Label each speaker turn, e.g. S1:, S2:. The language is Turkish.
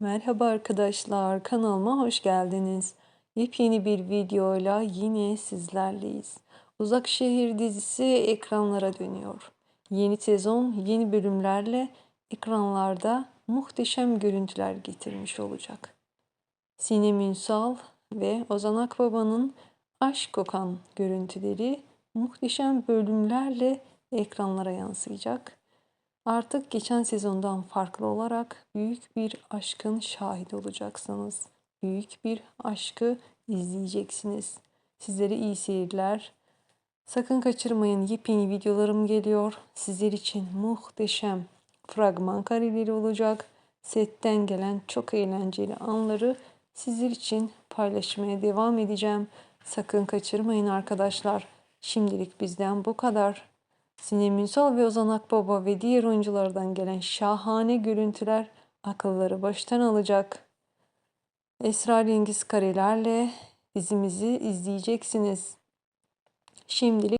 S1: Merhaba arkadaşlar, kanalıma hoş geldiniz. Yepyeni bir videoyla yine sizlerleyiz. Uzak Şehir dizisi ekranlara dönüyor. Yeni sezon yeni bölümlerle ekranlarda muhteşem görüntüler getirmiş olacak. Sinem Ünsal ve Ozan Akbaba'nın aşk kokan görüntüleri muhteşem bölümlerle ekranlara yansıyacak. Artık geçen sezondan farklı olarak büyük bir aşkın şahit olacaksınız. Büyük bir aşkı izleyeceksiniz. Sizlere iyi seyirler. Sakın kaçırmayın. Yepyeni videolarım geliyor. Sizler için muhteşem fragman kareleri olacak. Setten gelen çok eğlenceli anları sizler için paylaşmaya devam edeceğim. Sakın kaçırmayın arkadaşlar. Şimdilik bizden bu kadar. Sinem Ünsal ve Ozan Akbaba ve diğer oyunculardan gelen şahane görüntüler akılları baştan alacak. Esrarengiz karelerle dizimizi izleyeceksiniz. Şimdilik